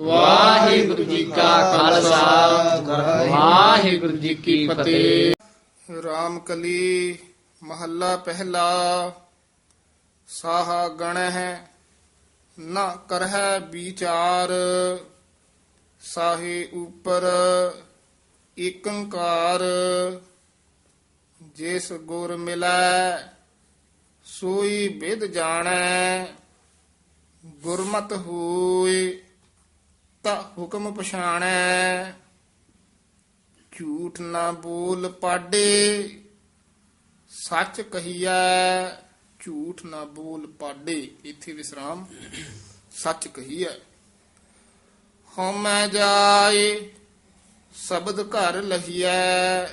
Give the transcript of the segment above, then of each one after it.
ਵਾਹਿਗੁਰੂ ਜੀ ਕਾ ਖਾਲਸਾ। ਵਾਹਿਗੁਰੂ ਜੀ ਕੀ ਫਤਿਹ। ਰਾਮ ਕਲੀ ਮਹੱਲਾ ਪਹਿਲਾ। ਸਾਹਾ ਗਣ ਹੈ ਨਾ ਕਰਹਿ ਵਿਚਾਰ। ਸਾਹੇ ਉਪਰ ਏਕੰਕਾਰ ਜਿਸ ਗੁਰ ਮਿਲੈ, ਸੋਈ ਵਿਦ ਜਾਣੈ। ਗੁਰਮਤ ਹੋਏ ਤਾ ਹੁਕਮ ਪਛਾਣੈ। ਝੂਠ ਨਾ ਬੋਲ ਪਾਡੇ। ਸੱਚ ਕਹੀਐ, ਝੂਠ ਨਾ ਬੋਲ ਪਾਡੇ। ਇੱਥੇ ਵਿਸਰਾਮ। ਸੱਚ ਕਹੀਐ, ਹਉਮੈ ਜਾਏ, ਸ਼ਬਦ ਘਰ ਲਹੀਐ,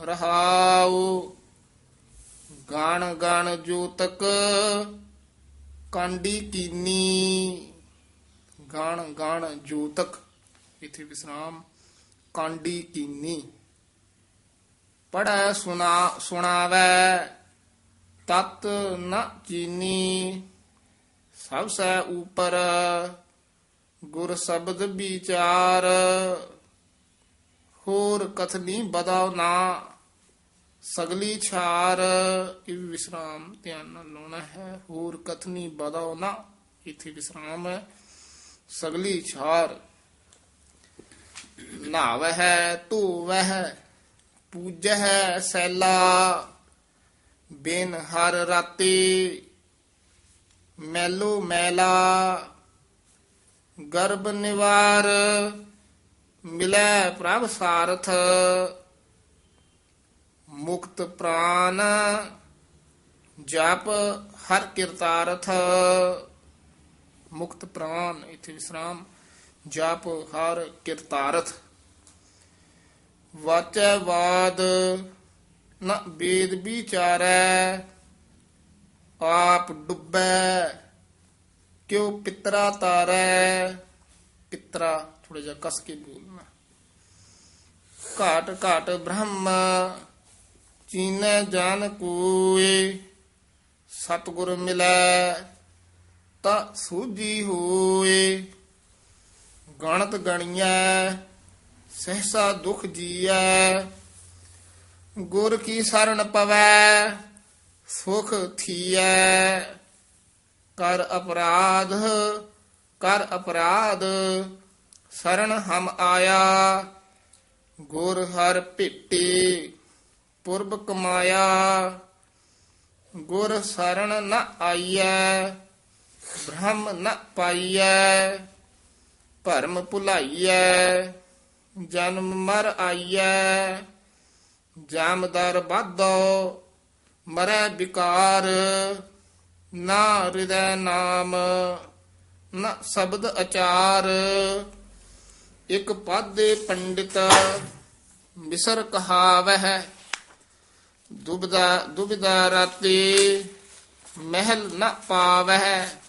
ਰਹਾਉ ਗਾਣ ਗਾਣ ਜੋਤਕ, ਕਾਂਡੀ ਕੀਨੀ ਗਾਣ ਗਾਣ ਜੋਤਕ, ਇਥੇ ਵਿਸਰਾਮ, ਕਾਂਡੀ ਕੀਨੀ। ਪੜੈ ਸੁਨਾ ਸੁਣਾਵੈ, ਤਤ ਨ ਚੀਨੀ। ਸਭ ਸੈ ਉਪਰ, ਗੁਰ ਸ਼ਬਦ ਵਿਚਾਰ। ਹੋਰ ਕਥਨੀ ਬਦਾਉ ਨਾ, ਸਗਲੀ ਛਾਰ। ਇਹ ਵੀ ਵਿਸਰਾਮ ਧਿਆਨ ਨਾਲ ਲਾਉਣਾ ਹੈ। ਹੋਰ ਕਥਨੀ ਬਦਾਉ ਨਾ, ਇੱਥੇ ਵਿਸਰਾਮ ਹੈ। ਸਗਲੀ ਛਾਰ ਨਾਵਹਿ ਧੋਵਹਿ ਪੂਜਹਿ ਸੈਲਾ ਬਿਨ ਹਰ ਰਾਤੀ ਮੈਲੋ ਮੈਲਾ ਗਰਭ ਨਿਵਾਰ ਮਿਲੈ ਪ੍ਰਭ ਸਾਰਥ ਮੁਕਤ ਪ੍ਰਾਨ ਜਪ ਹਰ ਕਿਰਤਾਰਥ ਮੁਕਤ ਪ੍ਰਾਨ ਇਥੇ ਵਿਸਰਾਮ, ਜਪ, ਹਰ ਕਿਰਤਾਰਥ ਵਾਚੈ ਵਾਦ, ਨ ਵੇਦ ਵਿਚਾਰੈ, ਆਪ ਡੁੱਬੈ, ਕਿਉ ਪਿਤਰਾ ਤਾਰੈ ਪਿਤਰਾ ਥੋੜਾ ਜਿਹਾ ਕਸ ਕੇ ਬੋਲਣਾ। ਘਾਟ ਘਾਟ ਬ੍ਰਹਮ, ਚੀਨੈ ਜਾਨ ਕੋਏ, ਸਤਿਗੁਰ ਮਿਲੈ। ਤਾ ਸੂਝੀ ਹੋਏ। ਗਣਤ ਗਣੀਐ, ਸਹਸਾ ਦੁਖ ਜੀਐ। ਗੁਰ ਕੀ ਸਰਣ ਪਵੈ, ਸੁਖ ਥੀਐ। ਕਰ ਅਪਰਾਧ ਕਰ ਅਪਰਾਧ ਸਰਣ ਹਮ ਆਇਆ। ਗੁਰ ਹਰ ਭੇਟੇ ਪੁਰਬ ਕਮਾਇਆ। ਗੁਰ ਸਰਣ ਨ ਆਈਐ ਬ੍ਰਹਮ ਨ ਪਾਈਐ, ਭਰਮ ਭੁਲਾਈਐ, ਜਨਮ ਮਰ ਆਈਐ, ਜਾਮਦਰ ਬਾਧੋ ਮਰੈ ਵਿਕਾਰ, ਨਾ ਹਿਰਦੈ ਨਾਮ, ਨਾ ਸ਼ਬਦ ਅਚਾਰ। ਇਕ ਪਾਦੇ ਪੰਡਿਤ ਮਿਸਰ ਕਹਾਵਹਿ, ਦੁਬਦਾ ਦੁਬਦਾ ਰਾਤੀ ਮਹਿਲ ਨਾ ਪਾਵਹਿ।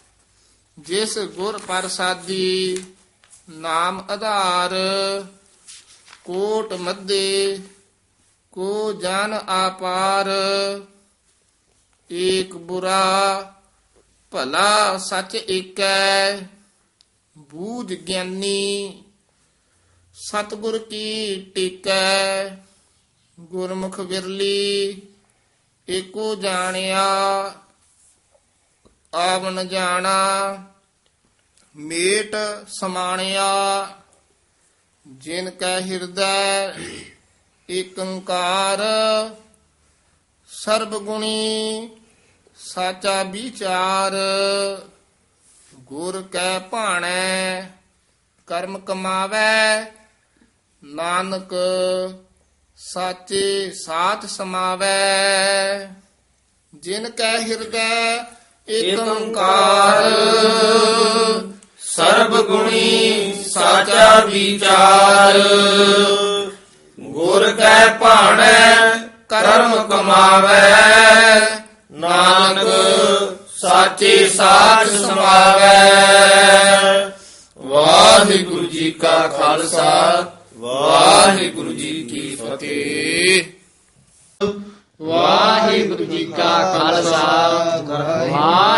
ਜਿਸ ਗੁਰ ਪ੍ਰਸਾਦੀ ਨਾਮ ਆਧਾਰ, ਕੋਟ ਮੱਦੇ, ਕੋ ਜਨ ਆਪਾਰ, ਏਕ ਬੁਰਾ, ਭਲਾ ਸੱਚ ਏਕੈ, ਬੂਝ ਗਿਆਨੀ, ਸਤਿਗੁਰ ਕੀ ਟਿਕੈ, ਗੁਰਮੁਖ ਵਿਰਲੀ, ਏਕੋ ਜਾਣਿਆ ਆਵਨ ਜਾਣਾ, ਮੇਟ ਸਮਾਣਿਆ। ਜਿਨ ਕੈ ਹਿਰਦੈ ਏਕੰਕਾਰ ਸਰਬ ਗੁਣੀ ਸਾਚਾ ਵਿਚਾਰ। ਗੁਰ ਕੈ ਭਾਣੈ, ਕਰਮ ਕਮਾਵੈ। ਨਾਨਕ ਸਾਚੇ ਸਾਥ ਸਮਾਵੈ। ਜਿਨ ਕੈ ਹਿਰਦੈ ਏਕੰਕਾਰ ਸਰਬ ਗੁਣੀ ਸਾਚਾ ਵਿਚਾਰ। ਗੁਰ ਕੈ ਭਾਣੈ, ਕਰਮ ਕਮਾਵੈ। ਨਾਨਕ ਸਾਚੇ ਸਾਚ ਸਮਾਵੈ। ਵਾਹਿਗੁਰੂ ਜੀ ਕਾ ਖਾਲਸਾ, ਵਾਹਿਗੁਰੂ ਜੀ ਕੀ ਫਤਿਹ। ਵਾਹਿਗੁਰੂ ਜੀ ਕਾ ਖਾਲਸਾ।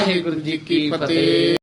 ਵਾਹਿਗੁਰੂ ਜੀ ਕੀ ਫਤਿਹ।